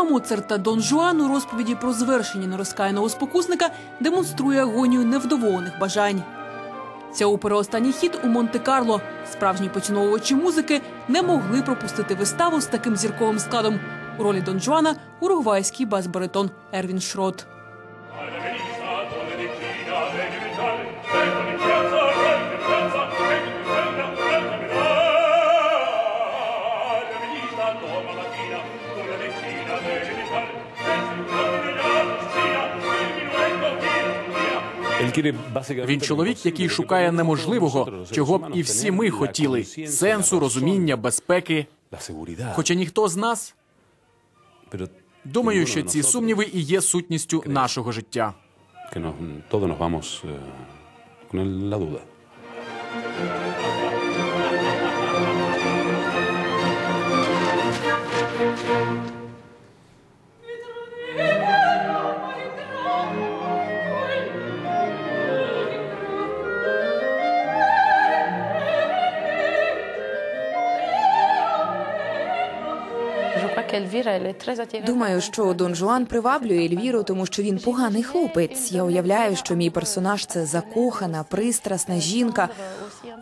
Драма Моцарта Дон Жуан у розповіді про звершення нерозкаяного спокусника демонструє агонію невдоволених бажань. Ця опера останній хід у Монте-Карло. Справжні поціновувачі музики не могли пропустити виставу з таким зірковим складом. У ролі Дон Жуана уругвайський бас-баритон Ервін Шрот. Він чоловік, який шукає неможливого, чого б і всі ми хотіли: сенсу, розуміння, безпеки. Хоча ніхто з нас думаю, що ці сумніви і є сутністю нашого життя. que Думаю, що Дон Жуан приваблює Ельвіру, тому що він поганий хлопець. Я уявляю, що мій персонаж це закохана, пристрасна жінка.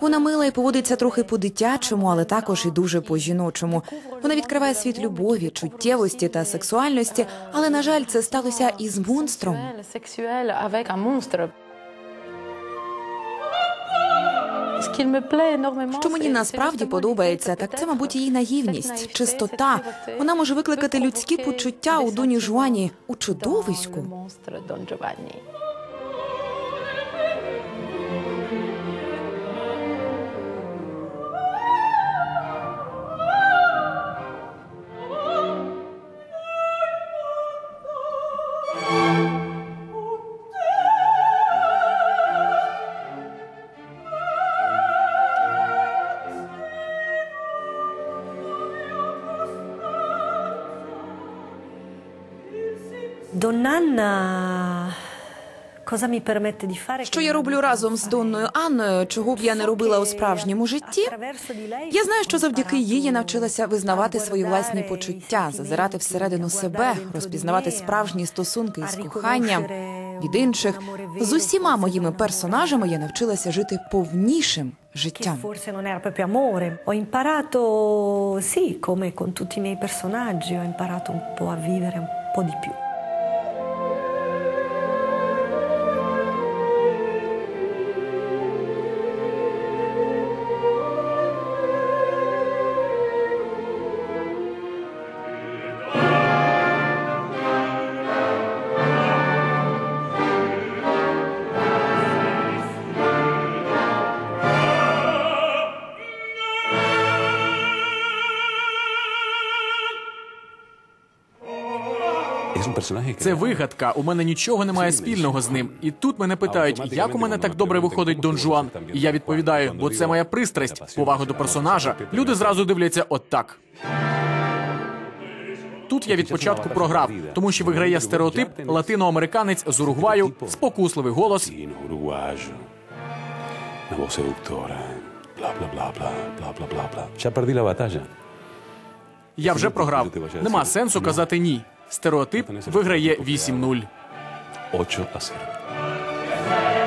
Вона мила і поводиться трохи по-дитячому, але також і дуже по-жіночому. Вона відкриває світ любові, чуттєвості та сексуальності. Але на жаль, це сталося із монстром. Що мені насправді подобається, так це, мабуть, її наївність, чистота. Вона може викликати людські почуття у Доні Жуані у чудовиську. Fare? Що я роблю разом з Донною Анною, чого б я не робила у справжньому житті? Я знаю, що завдяки їй я навчилася визнавати свої власні почуття, зазирати всередину себе, розпізнавати справжні стосунки із коханням від інших. З усіма моїми персонажами я навчилася жити повнішим життям. Ho imparato, sì, come con tutti i miei personaggi, ho imparato un po' a vivere un po' di più. Це вигадка. У мене нічого немає спільного з ним. І тут мене питають, як у мене так добре виходить Дон Жуан. І я відповідаю, бо це моя пристрасть, повага до персонажа. Люди зразу дивляться отак. Тут я від початку програв, тому що виграє стереотип латиноамериканець з Уругваю, спокусливий голос. Я вже програв. Нема сенсу казати ні. Стереотип виграє 8-0. Ocho a 0.